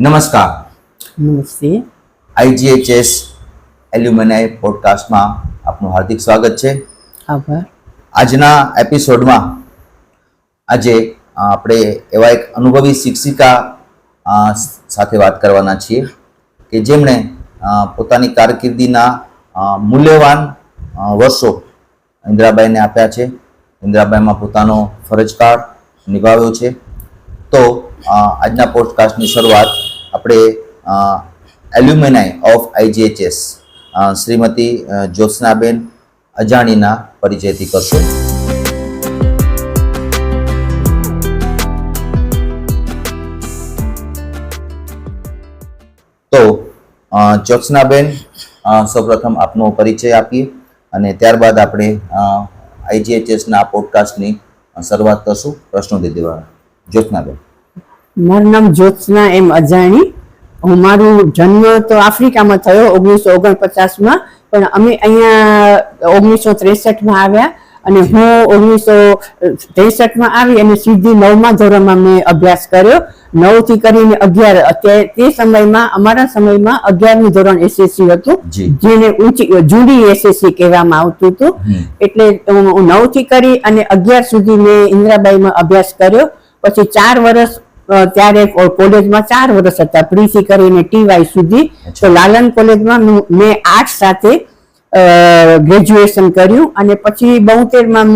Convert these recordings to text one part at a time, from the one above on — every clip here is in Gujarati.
નમસ્કાર. નમસ્તે. આઈજીએચએસ એલ્યુમિનાઈ પોડકાસ્ટમાં આપનું હાર્દિક સ્વાગત છે. આભાર. આજના એપિસોડમાં આજે આપણે એવા એક અનુભવી શિક્ષિકા સાથે વાત કરવાના છીએ કે જેમણે પોતાની કારકિર્દીના મૂલ્યવાન વર્ષો ઇન્દિરાબાઈને આપ્યા છે. ઇન્દિરાબાઈમાં પોતાનો ફરજકાળ નિભાવ્યો છે. તો આજના પોડકાસ્ટની શરૂઆત આપણે એલ્યુમિનાઈ ઓફ આઈજીએચએસ શ્રીમતી જ્યોત્સનાબેન અજાણીના પરિચયથી કરશું. તો જ્યોત્સનાબેન સૌપ્રથમ આપનો પરિચય આપીએ અને ત્યારબાદ આપણે આઈજીએચએસના પોડકાસ્ટની શરૂઆત કરશું પ્રશ્નો દ્વારા જ્યોત્સનાબેન. મારું નામ જ્યોત્સના એમ અજાણી. હું મારું જન્મ તો આફ્રિકામાં થયો ઓગણીસો ઓગણપચાસમાં પણ અમે અહીંયા ઓગણીસો ત્રેસઠમાં આવ્યા અને હું ઓગણીસો ત્રેસઠમાં આવી અને સીધી નવમા ધોરણમાં મેં અભ્યાસ કર્યો. નવથી કરીને અગિયાર અત્યારે તે સમયમાં અમારા સમયમાં અગિયારમું ધોરણ એસએસસી હતું જેને ઊંચી જૂની એસએસસી કહેવામાં આવતું હતું. એટલે હું નવથી કરી અને અગિયાર સુધી મેં ઇન્દિરાબાઈમાં અભ્યાસ કર્યો. પછી ચાર વર્ષ ત્યારે કોલેજમાં ચાર વર્ષ હતા પ્રીથી કરીને ટીવાય સુધી. તો લાલન કોલેજમાં મેં આર્ટ્સ સાથે ગ્રેજ્યુએશન કર્યું અને પછી બોતેરમાં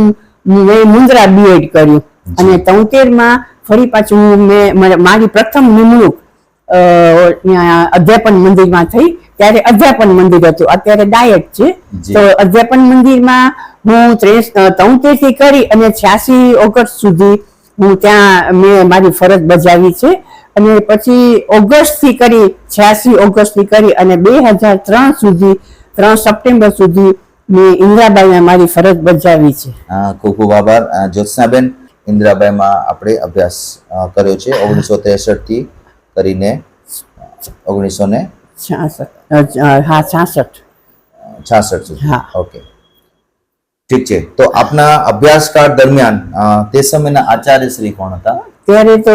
મેં મુન્દ્રા બીએડ કર્યું. અને તોતેરમાં ફરી પાછું મેં મારી પ્રથમ નિમણૂક અધ્યાપન મંદિરમાં થઈ. ત્યારે અધ્યાપન મંદિર હતું. અત્યારે ડાયટ છે. તો અધ્યાપન મંદિરમાં હું ત્રેસ તોતેરથી કરી અને છ્યાસી ઓગસ્ટ સુધી હું ત્યાં મેં મારી ફરજ બજાવી છે. અને પછી ઓગસ્ટથી કરી છ્યાસી ઓગસ્ટથી કરી અને બે હજાર ત્રણ સુધી ત્રણ સપ્ટેમ્બર સુધી મેં ઇન્દિરાબાઈમાં મારી ફરજ બજાવી છે. ખૂબ ખૂબ આભાર. જ્યોત્સનાબેન ઇન્દિરાબાઈમાં આપણે અભ્યાસ કર્યો છે ઓગણીસો ત્રેસઠથી કરીને ઓગણીસો ને છાસઠ હા છાસઠ. છાસઠ સુધી. હા. ઓકે. ઠીક છે. તો આપના અભ્યાસકાળ દરમિયાન તે સમયના આચાર્ય શ્રી કોણ હતા? ત્યારે તો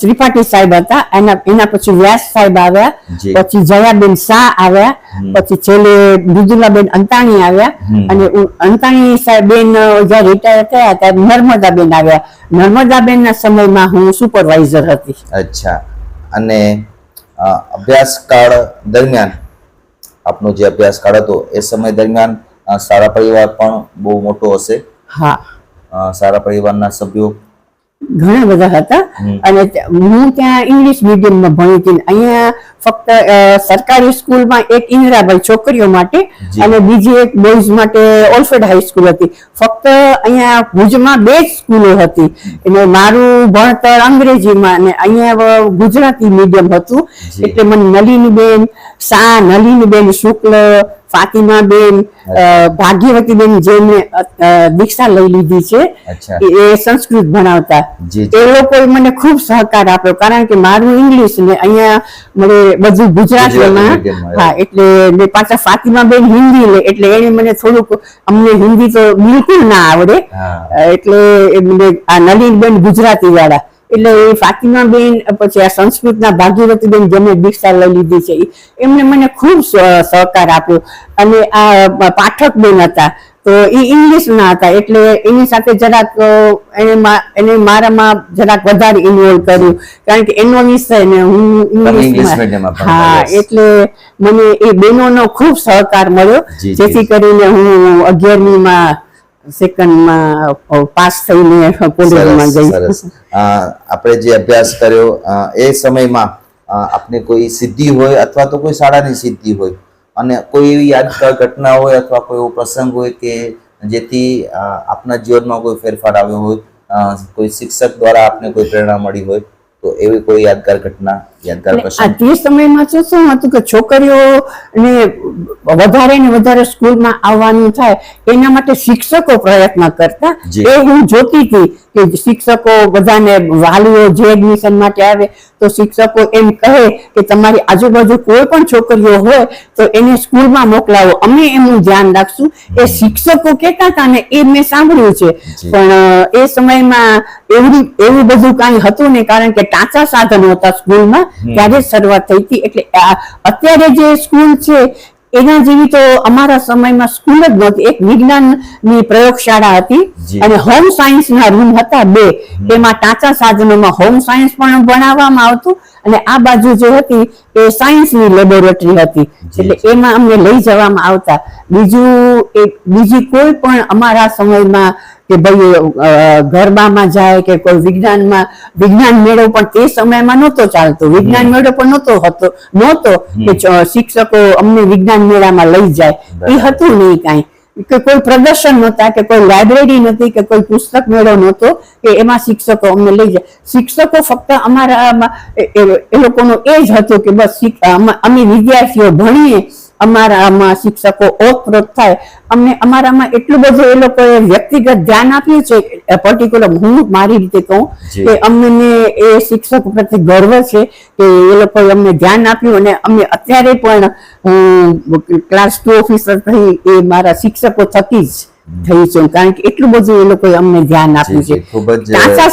ત્રિપાઠી સાહેબ હતા. એના એના પછી વ્યાસ સાહેબ આવ્યા. પછી જયાબેન શાહ આવ્યા. પછી છેલ્લે મૃદુલાબેન અંતાણી આવ્યા. અને અંતાણી સાહેબ બેન જ્યારે રિટાયર થયા ત્યારે નર્મદાબેન આવ્યા. નર્મદાબેનના સમયમાં હું સુપરવાઇઝર હતી. અચ્છા. અને અભ્યાસકાળ દરમિયાન આપનો જે અભ્યાસકાળ હતો એ સમય દરમિયાન સારા પરિવાર પણ બહુ મોટો હશે. હા. સારા પરિવારના સભ્યો. ઘણા બધા હતા. અને હું ત્યાં ઇંગ્લિશ મીડિયમમાં ભણી હતી અહીંયા ફક્ત સરકારી સ્કૂલમાં એક ઇન્દિરાબાઈ છોકરીઓ માટે અને બીજી એક બોયઝ માટે ઓલ્ફેડ હાઈસ્કૂલ હતી. ફક્ત અહીંયા ભુજમાં બે જ સ્કૂલો હતી. એટલે મારું ભણતર અંગ્રેજીમાં અને અહીંયા ગુજરાતી મીડિયમ હતું. એટલે મને નલિનીબેન શાહ નલિનીબેન શુક્લ ફાતિમાબેન ભાગ્યવતી બેન જેમને દીક્ષા લઈ લીધી છે એ સંસ્કૃત ભણાવતા. એ લોકોએ મને ખૂબ સહકાર આપ્યો કારણ કે મારું ઇંગ્લિશ ને અહીંયા મને બધું ગુજરાતીમાં હા એટલે મેં પાછા ફાતિમા બેન હિન્દી લે એટલે એને મને થોડુંક અમને હિન્દી તો બિલકુલ ના આવડે. એટલે મને આ નલિન બેન ગુજરાતી વાળા એટલે એ ફાતિમાબેન પછી આ સંસ્કૃતના ભાગીરથીબેન બેન જેમને દીક્ષા લઈ લીધી છે એમણે એમને મને ખૂબ સહકાર આપ્યો. અને આ પાઠક બેન હતા તો એ ઇંગ્લિશ ના હતા એટલે એની સાથે જરાક એને એને મારામાં જરાક વધારે ઇન્વોલ્વ કર્યું. કારણ કે એનો વિષય ને હું ઇંગ્લિશમાં હા એટલે મને એ બહેનોનો ખૂબ સહકાર મળ્યો. જેથી કરીને હું અગિયારમીમાં સેકન્ડમાં પાસ થઈને કોલેજમાં ગઈ સરસ. આપણે જે અભ્યાસ કર્યો એ સમયમાં આપને કોઈ સિદ્ધિ હોય અથવા તો કોઈ શાળાની સિદ્ધિ હોય અને કોઈ એવી યાદગાર ઘટના હોય અથવા કોઈ એવો પ્રસંગ હોય કે જેથી આપના જીવનમાં કોઈ ફેરફાર આવ્યો હોય કોઈ શિક્ષક દ્વારા આપને કોઈ પ્રેરણા મળી હોય તો એવી કોઈ યાદગાર ઘટના તે સમયમાં તો શું હતું કે છોકરીઓને વધારે ને વધારે સ્કૂલમાં આવવાનું થાય એના માટે શિક્ષકો પ્રયત્ન કરતા. એ હું જોતી હતી કે શિક્ષકો બધાને વાલીઓ જે એડમિશન માટે આવે તો શિક્ષકો એમ કહે કે તમારી આજુબાજુ કોઈ પણ છોકરીઓ હોય તો એને સ્કૂલમાં મોકલાવો. અમે એમનું ધ્યાન રાખશું. એ શિક્ષકો કહેતા હતા ને એ મેં સાંભળ્યું છે. પણ એ સમયમાં એવું એવું બધું કાંઈ હતું નહીં કારણ કે ટાંચા સાધનો હતા સ્કૂલમાં. ત્યારે શરૂઆત થઈ હતી. એટલે અત્યારે જે સ્કૂલ છે એના જેવી તો અમારા સમયમાં સ્કૂલ જ નહોતી. એક વિજ્ઞાનની પ્રયોગશાળા હતી અને હોમ સાયન્સના રૂમ હતા બે. તેમાં ટાંચા સાધનોમાં હોમ સાયન્સ પણ ભણાવવામાં આવતું અને આ બાજુ જે હતી એ સાયન્સની લેબોરેટરી હતી. એટલે એમાં અમને લઈ જવામાં આવતા. બીજું બીજી કોઈ પણ અમારા સમયમાં કે ભાઈ ગરબામાં જાય કે કોઈ વિજ્ઞાનમાં વિજ્ઞાન મેળો પણ તે સમયમાં નહોતો ચાલતો. વિજ્ઞાન મેળો પણ નહોતો હતો નહોતો કે શિક્ષકો અમને વિજ્ઞાન મેળામાં લઈ જાય. એ હતું નહીં કાંઈ. કે કોઈ પ્રદર્શન નહોતા કે કોઈ લાઇબ્રેરી નથી કે કોઈ પુસ્તક મેળો નહોતો કે એમાં શિક્ષકો અમને લઈ જાય. શિક્ષકો ફક્ત અમારા એ- લોકોનો એ જ હતું કે બસ અમે વિદ્યાર્થીઓ ભણીએ અમારામાં શિક્ષકો ઓતપ્રોત થાય. અમને અમારામાં એટલું બધું એ લોકોએ વ્યક્તિગત ધ્યાન આપ્યું છે પર્ટિક્યુલર હું મારી રીતે કહું. કે અમને એ શિક્ષક પ્રત્યે ગર્વ છે કે એ લોકોએ અમને ધ્યાન આપ્યું અને અમે અત્યારે પણ હું ક્લાસ ટુ ઓફિસર થઈ એ મારા શિક્ષકો થકી જ થઈ છે. કારણ કે એટલું બધું એ લોકોએ અમને ધ્યાન આપ્યું છે. ખૂબ જ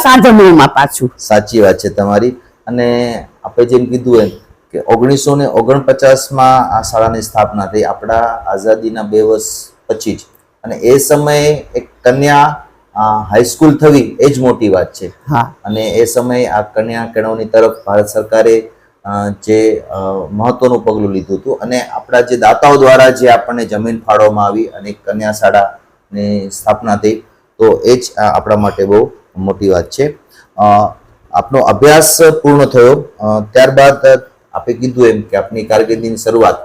સાધનોમાં પાછું. સાચી વાત છે તમારી. અને આપણે જેમ કીધું એમ કે ઓગણીસો ને ઓગણપચાસમાં આ શાળાની સ્થાપના થઈ. આપણા આઝાદીના બે વર્ષ પછી જ. અને એ સમયે એક કન્યા હાઈસ્કૂલ થવી એ જ મોટી વાત છે. હા. અને એ સમયે આ કન્યા કેળવણી તરફ ભારત સરકારે જે મહત્વનું પગલું લીધું હતું. અને આપણા જે દાતાઓ દ્વારા જે આપણને જમીન ફાળવવામાં આવી અને કન્યા શાળાની સ્થાપના થઈ તો એ જ આપણા માટે બહુ મોટી વાત છે. આપનો અભ્યાસ પૂર્ણ થયો. ત્યારબાદ આપણે કીધું એમ કે આપની કારકિર્દીની શરૂઆત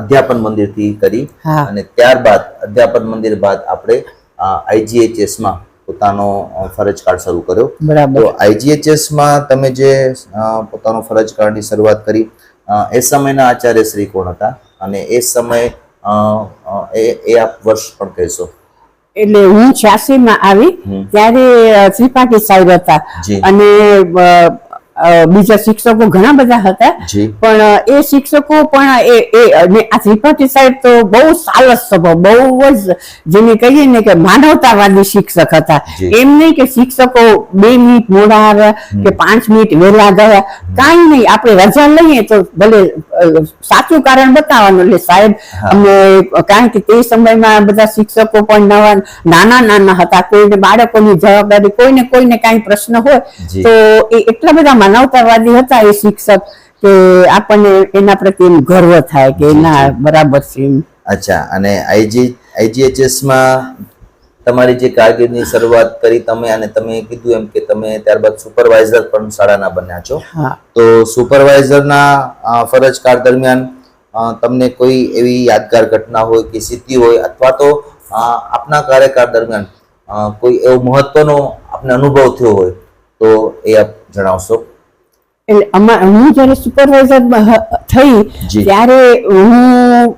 અધ્યાપન મંદિરથી કરી અને ત્યારબાદ અધ્યાપન મંદિર બાદ આપણે આઈજીએચએસમાં પોતાનો ફરજ કાળ શરૂ કર્યો. તો આઈજીએચએસમાં તમે જે પોતાનો ફરજ કાળની શરૂઆત કરી એ સમયના આચાર્ય શ્રી કોણ હતા? અને એ સમય એ આપ વર્ષ પણ કહેશો. એટલે હું છ્યાસી માં આવી ત્યારે ત્રિપાઠી સાહેબ હતા. અને બીજા શિક્ષકો ઘણા બધા હતા. પણ એ શિક્ષકો પણ એ આ ત્રિપાઠી સાહેબ તો બહુ સાલસ સ્વભાવ બહુ જ જેને કહીએ ને કે માનવતાવાદી શિક્ષક હતા. એમ નહીં કે શિક્ષકો બે મિનિટ મોડા આવ્યા કે પાંચ મિનિટ વહેલા ગયા. કાંઈ નહીં આપણે રજા લઈએ તો ભલે સાચું કારણ બતાવવાનું. એટલે સાહેબ. અમને કારણ કે તે સમયમાં બધા શિક્ષકો પણ નવા નાના નાના હતા. કોઈને બાળકોની જવાબદારી કોઈને કોઈને કાંઈ પ્રશ્ન હોય તો એ એટલા બધા માનવતાવાદી હતા એ શિક્ષક કે આપણને એના પ્રત્યે ગર્વ થાય કે ના બરાબર છે અચ્છા અને આઈજી આઈજીએચએસમાં તમારી જે કારકિર્દીની શરૂઆત કરી તમે અને તમે કીધું એમ કે તમે ત્યારબાદ સુપરવાઇઝર પણ શાળાના બન્યા છો. તો સુપરવાઇઝરના ફરજકાર દરમિયાન તમને કોઈ એવી યાદગાર ઘટના હોય કે સિદ્ધિ હોય અથવા તો આપના કાર્યકાળ દરમિયાન કોઈ એવો મહત્વનો આપને અનુભવ થયો હોય તો એ આપ જણાવશો. એટલે અમા- હું જ્યારે સુપરવાઇઝર થઈ ત્યારે હું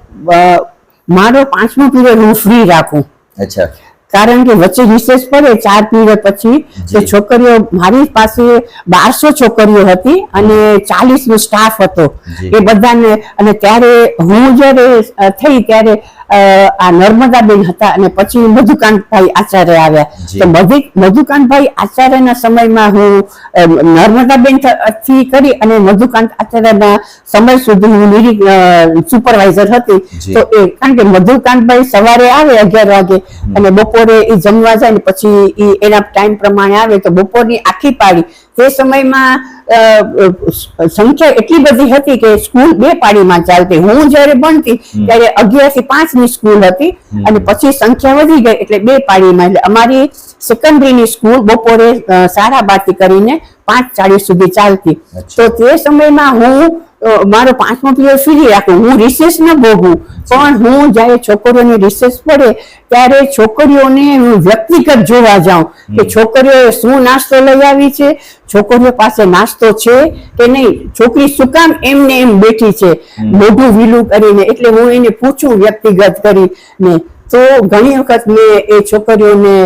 મારો પાંચમો પીરિયડ હું ફ્રી રાખું. અચ્છા. કારણ કે વચ્ચે રિસેસ પડે ચાર પીરિયડ પછી તો છોકરીઓ મારી પાસે બારસો છોકરીઓ હતી અને ચાલીસ નો સ્ટાફ હતો એ બધાને અને ત્યારે હું જ્યારે થઈ ત્યારે આ નર્મદાબેન હતા અને પછી મધુકાંતભાઈ આચાર્ય આવ્યા. તો મધી મધુકાંતભાઈ આચાર્યના સમયમાં હું નર્મદાબેન થ- કરી અને મધુકાંત આચાર્યના સમય સુધી હું નિરી સુપરવાઇઝર હતી. તો એ કારણ કે મધુકાંતભાઈ સવારે આવે અગિયાર વાગે અને બપોરે એ જમવા જાય ને પછી એના ટાઈમ પ્રમાણે આવે તો બપોરની આખી પાડી તે સમયમાં સંખ્યા એટલી બધી હતી કે સ્કૂલ બે પાડીમાં ચાલતી. હું જ્યારે ભણતી ત્યારે અગિયારથી પાંચની સ્કૂલ હતી અને પછી સંખ્યા વધી ગઈ એટલે બે પાડીમાં. એટલે અમારી સેકન્ડરીની સ્કૂલ બપોરે સાડા બારથી કરીને પાંચ ચાલીસ સુધી ચાલતી. તો તે સમયમાં હું મારો પાંચમો પીરિયડ ફ્રી રાખું. હું રિસેસ ન ભોગું પણ હું જ્યારે છોકરીઓને રિસેસ પડે ત્યારે છોકરીઓને હું વ્યક્તિગત જોવા જાઉં કે છોકરીઓએ શું નાસ્તો લઈ આવી છે? છોકરીઓ પાસે નાસ્તો છે કે નહીં? છોકરી શું કામ એમને એમ બેઠી છે? મોઢું વીલું કરીને એટલે હું એને પૂછું વ્યક્તિગત કરીને. તો ઘણી વખત મેં એ છોકરીઓને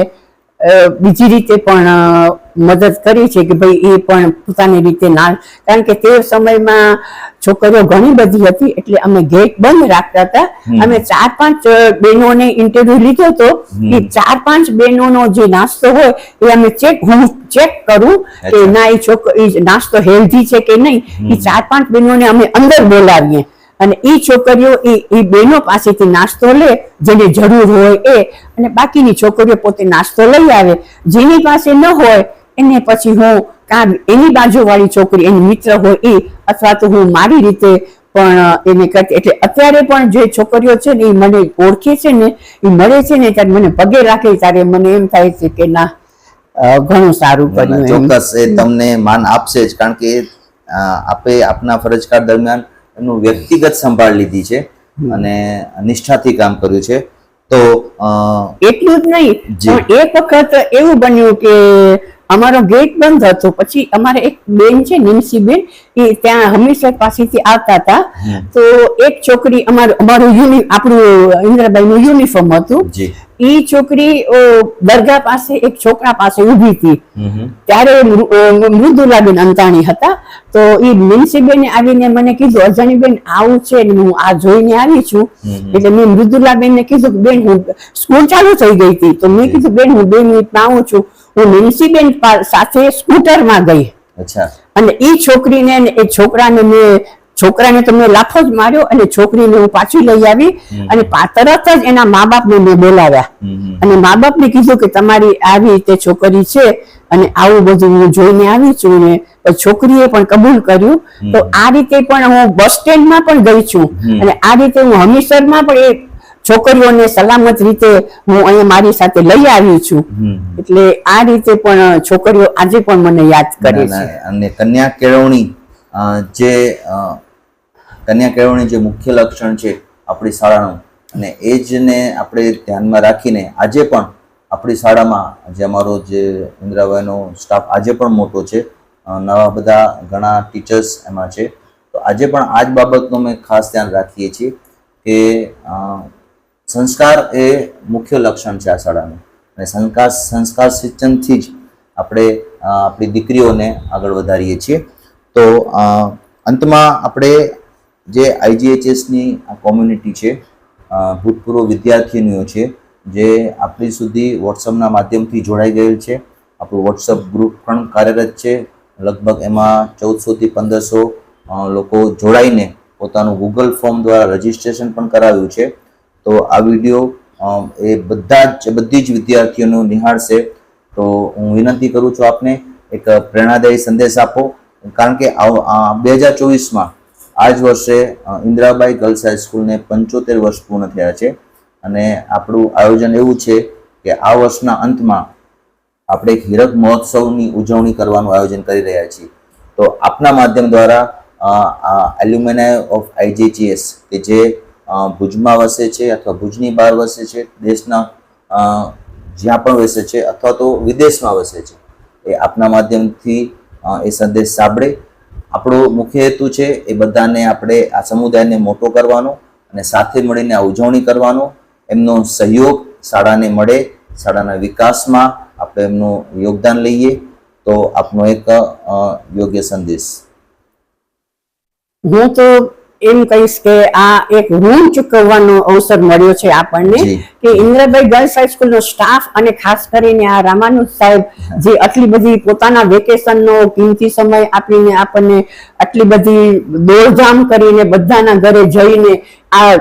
બીજી રીતે પણ મદદ કરી છે કે ભાઈ એ પણ પોતાની રીતે ના કારણ કે તે સમયમાં છોકરીઓ ઘણી બધી હતી એટલે અમે ગેટ બંધ રાખતા હતા. અમે ચાર પાંચ બહેનોને ઇન્ટરવ્યુ લીધો હતો. એ ચાર પાંચ બહેનોનો જે નાસ્તો હોય એ અમે ચેક હું ચેક કરું કે ના એ છોકરી નાસ્તો હેલ્ધી છે કે નહીં? એ ચાર પાંચ બહેનોને અમે અંદર બોલાવીએ. અને એ છોકરીઓ એ એ બહેનો પાસેથી નાસ્તો લે જેને જરૂર હોય એ. અને બાકીની છોકરીઓ પોતે નાસ્તો લઈ આવે. જેની પાસે ન હોય એને પછી હું કાં એની બાજુવાળી છોકરી એની મિત્ર હોય એ અથવા તો હું મારી રીતે પણ એને કરતી. એટલે અત્યારે પણ જે છોકરીઓ છે ને એ મને ઓળખે છે ને એ મળે છે ને ત્યારે મને પગે રાખે ત્યારે મને એમ થાય છે કે ના ઘણું સારું કર્યું ચોક્કસ એ તમને માન આપશે જ કારણ કે આપે આપના ફરજકાળ દરમિયાન એમનું વ્યક્તિગત સંભાળ લીધી છે અને નિષ્ઠાથી કામ કર્યું છે. તો એટલું જ નહીં. પણ એક વખત એવું બન્યું કે અમારો ગેટ બંધ હતો. પછી અમારે એક બેન છે નિમસી બેન એ ત્યાં હમીરસર પાસેથી આવતા હતા. તો એક છોકરી અમારું અમારું યુનિ આપણું ઇન્દ્રબાઈનું યુનિફોર્મ હતું. એ છોકરી દરગાહ પાસે એક છોકરા પાસે ઊભી હતી. ત્યારે મૃદુલાબેન અંતાણી હતા. તો એ મિનસીબેને આવીને મને કીધું અજાણીબેન આવું છે ને હું આ જોઈને આવી છું. એટલે મેં મૃદુલાબેનને કીધું કે બેન હું સ્કૂલ ચાલુ થઈ ગઈ હતી. તો મેં કીધું બેન હું બે મિનિટમાં આવું છું. હું મિન્સીબેન સાથે સ્કૂટરમાં ગઈ. અચ્છા. અને એ છોકરીને એ છોકરાને મેં છોકરાને તો મેં લાફો જ માર્યો અને છોકરીને હું પાછી લઈ આવી અને તરત જ એના મા બાપને મેં બોલાવ્યા. અને મા બાપને કીધું કે તમારી આવી રીતે છોકરી છે અને આવું બધું હું જોઈને આવી છું ને છોકરીએ પણ કબૂલ કર્યું. તો આ રીતે પણ હું બસ સ્ટેન્ડમાં પણ ગઈ છું. અને આ રીતે હું હમીસરમાં પણ એ છોકરીઓને સલામત રીતે હું અહીંયા મારી સાથે લઈ આવી છું. એટલે આ રીતે પણ છોકરીઓ આજે પણ મને યાદ કરે છે. અને કન્યા કેળવણી જે કન્યા કેળવણી જે મુખ્ય લક્ષણ છે આપણી શાળાનું અને એ જ ને આપણે ધ્યાનમાં રાખીને આજે પણ આપણી શાળામાં જે અમારો જે ઇન્દ્રાબાઈનો સ્ટાફ આજે પણ મોટો છે નવા બધા ઘણા ટીચર્સ એમાં છે. તો આજે પણ આ જ બાબતનું અમે ખાસ ધ્યાન રાખીએ છીએ કે સંસ્કાર એ મુખ્ય લક્ષણ છે આ શાળાનું. અને સંસ્કાર સંસ્કાર સિંચનથી જ આપણે આપણી દીકરીઓને આગળ વધારીએ છીએ. તો અંતમાં આપણે જે આઈજીએચએસની આ કોમ્યુનિટી છે ભૂતપૂર્વ વિદ્યાર્થીનીઓ છે, જે આપણી સુધી વોટ્સઅપના માધ્યમથી જોડાઈ ગયેલ છે. આપણું વોટ્સઅપ ગ્રુપ પણ કાર્યરત છે. લગભગ એમાં ચૌદસોથી પંદરસો લોકો જોડાઈને પોતાનું ગૂગલ ફોર્મ દ્વારા રજીસ્ટ્રેશન પણ કરાવ્યું છે. તો આ વીડિયો એ બધા જ, બધી જ વિદ્યાર્થીઓનો નિહાળશે. તો હું વિનંતી કરું છું આપને એક પ્રેરણાદાયી સંદેશ આપો. કારણ કે બે હજાર ચોવીસમાં આ જ વર્ષે ઇન્દિરાબાઈ ગર્લ્સ હાઈસ્કૂલને પંચોતેર વર્ષ પૂર્ણ થયા છે. અને આપણું આયોજન એવું છે કે આ વર્ષના અંતમાં આપણે એક હીરક મહોત્સવની ઉજવણી કરવાનું આયોજન કરી રહ્યા છીએ. તો આપના માધ્યમ દ્વારા એલ્યુમિનાય ઓફ આઈજીજીએસ કે જે ભુજમાં વસે છે અથવા ભુજની બહાર વસે છે, દેશના જ્યાં પણ વસે છે અથવા તો વિદેશમાં વસે છે. એ આપના માધ્યમથી એ સંદેશ સાંભળે. આપણો મુખ્ય હેતુ છે એ બધાને આપણે આ સમુદાયને મોટો કરવાનો અને સાથે મળીને આ ઉજવણી કરવાનો. એમનો સહયોગ શાળાને મળે, શાળાના વિકાસમાં આપણે એમનું યોગદાન લઈએ. તો આપનો એક યોગ્ય સંદેશ. હું તો એમ કહીશ કે આ એક ઋણ ચૂકવવાનો અવસર મળ્યો છે આપણને કે ઇન્દ્રભાઈ ગર્લ્સ હાઈસ્કૂલ નો સ્ટાફ અને ખાસ કરીને આ રામાનુજ સાહેબ જે આટલી બધી પોતાના વેકેશન નો કિંમતી સમય આપીને આપણને આટલી બધી દોડધામ કરીને બધાના ઘરે જઈને આ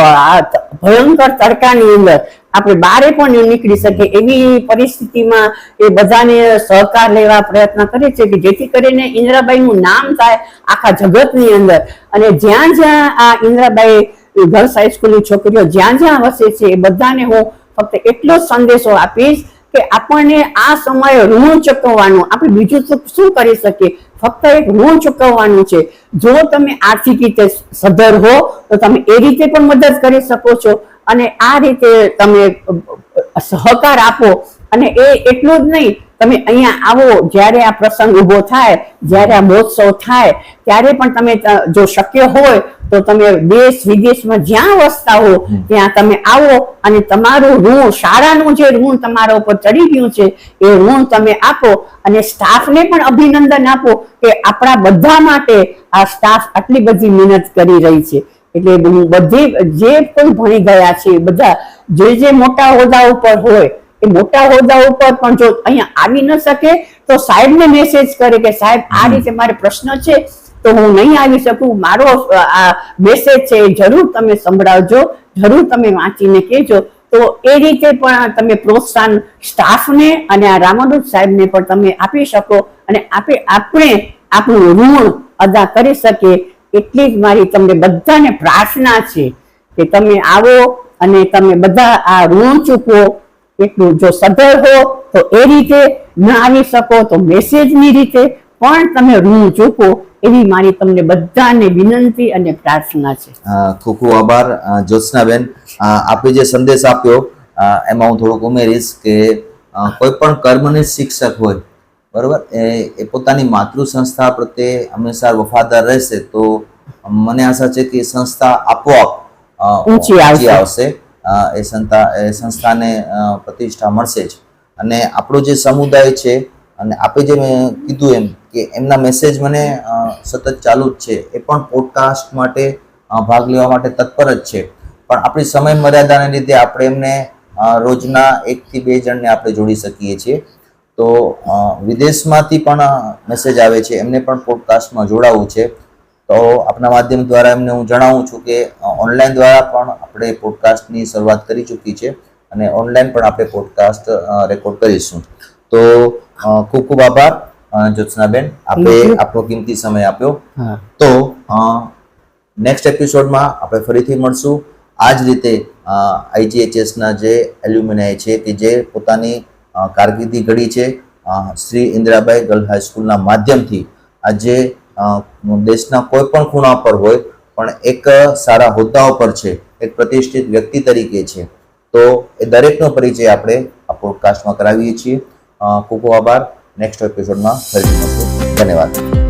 આ ભયંકર તડકાની અંદર આપણે બારે પણ નીકળી શકે એવી પરિસ્થિતિમાં એ બધાને સહકાર લેવા પ્રયત્ન કરે છે કે જેથી કરીને ઇન્દ્રાબાઈ નું નામ થાય આખા જગતની અંદર. અને જ્યાં જ્યાં આ ઇન્દિરાબાઈ ગર્લ્સ હાઈસ્કૂલની છોકરીઓ જ્યાં જ્યાં વસે છે એ બધાને હું ફક્ત એટલો જ સંદેશો આપીશ કે આપણને આ સમયે ઋણ ચૂકવવાનું, આપણે બીજું શું કરી શકીએ? ફક્ત એક ઋણ ચૂકવવાનું છે. જો તમે આર્થિક રીતે સદ્ધર હો, તો તમે એ રીતે પણ મદદ કરી શકો છો. અને આ રીતે તમે સહકાર આપો. અને એ એટલું જ નહીં તમે અહીંયા આવો જ્યારે આ પ્રસંગ ઊભો થાય જ્યારે આ મહોત્સવ થાય ત્યારે પણ તમે જો શક્ય હોય તો તમે દેશ વિદેશમાં જ્યાં વસતા હો ત્યાં તમે આવો અને તમારું ઋણ શાળાનું જે ઋણ તમારા ઉપર ચડી ગયું છે એ ઋણ તમે આપો અને સ્ટાફને પણ અભિનંદન આપો કે આપણા બધા માટે આ સ્ટાફ આટલી બધી મહેનત કરી રહી છે. એટલે હું બધી જે કોઈ ભણી ગયા છે બધા જે જે મોટા હોદ્દા ઉપર હોય એ મોટા હોદ્દા ઉપર પણ જો અહીંયા આવી ન શકે તો સાહેબને મેસેજ કરે કે સાહેબ આ રીતે મારે પ્રશ્ન છે તો હું નહીં આવી શકું. મારો આ મેસેજ છે એ જરૂર તમે સંભળાવજો જરૂર તમે વાંચીને કહેજો. તો એ રીતે પણ તમે પ્રોત્સાહન સ્ટાફને અને આ રામાનુજ સાહેબને પણ તમે આપી શકો અને આપે આપણે આપણું ઋણ અદા કરી શકીએ. એટલી જ મારી તમને બધાને પ્રાર્થના છે કે તમે આવો અને તમે બધા આ ઋણ ચૂકવો. એટલું જો સધર હો તો એ રીતે ન આવી શકો તો મેસેજની રીતે પણ તમે ઋણ ચૂકો એવી મારી તમને બધાને વિનંતી અને પ્રાર્થના છે. ખૂબ ખૂબ આભાર જ્યોત્સનાબેન. આપે જે સંદેશ આપ્યો એમાં હું થોડુંક ઉમેરીશ કે કોઈ પણ કર્મને શિક્ષક હોય બરોબર એ પોતાની માતૃ સંસ્થા પ્રત્યે હંમેશા વફાદાર રહેશે તો મને આશા છે કે સંસ્થા આપોઆપ ઊંચી આવશે. એ સંસ્થા એ સંસ્થાને પ્રતિષ્ઠા મળશે જ. અને આપણો જે સમુદાય છે, અને આપે જે મેં કીધું એમ કે એમના મેસેજ મને સતત ચાલુ જ છે. એ પણ પોડકાસ્ટ માટે ભાગ લેવા માટે તત્પર જ છે. પણ આપણી સમય મર્યાદાને લીધે આપણે એમને રોજના એકથી બે જણને આપણે જોડી શકીએ છીએ. તો વિદેશમાંથી પણ મેસેજ આવે છે. એમને પણ પોડકાસ્ટમાં જોડાવવું છે. તો આપના માધ્યમ દ્વારા એમને હું જણાવું છું કે ઓનલાઈન દ્વારા પણ આપણે પોડકાસ્ટની શરૂઆત કરી ચૂકી છે અને ઓનલાઈન પણ આપણે પોડકાસ્ટ રેકોર્ડ કરીશું. તો ખૂબ ખૂબ આભાર જ્યોત્સનાબેન આપે આપણો કિંમતી સમય આપ્યો. તો નેક્સ્ટ એપિસોડમાં આપણે ફરીથી મળશું. આ જ રીતે આઈજીએચએસના જે એલ્યુમિનાય છે કે જે પોતાની કારકિર્દી ઘડી છે શ્રી ઇન્દિરાબાઈ ગર્લ હાઈસ્કૂલના માધ્યમથી આજે દેશના કોઈ પણ ખૂણા પર હોય, પણ એક સારા હોદ્દાઓ પર છે, એક પ્રતિષ્ઠિત વ્યક્તિ તરીકે છે, તો એ દરેકનો પરિચય આપણે આ પોડકાસ્ટમાં કરાવીએ છીએ. ખૂબ આભાર. નેક્સ્ટ એપિસોડમાં ફરી મળશું. ધન્યવાદ.